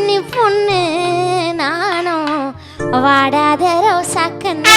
பொன்னி பொண்ணு நானும் வாடாத ரோசாக்கன்னு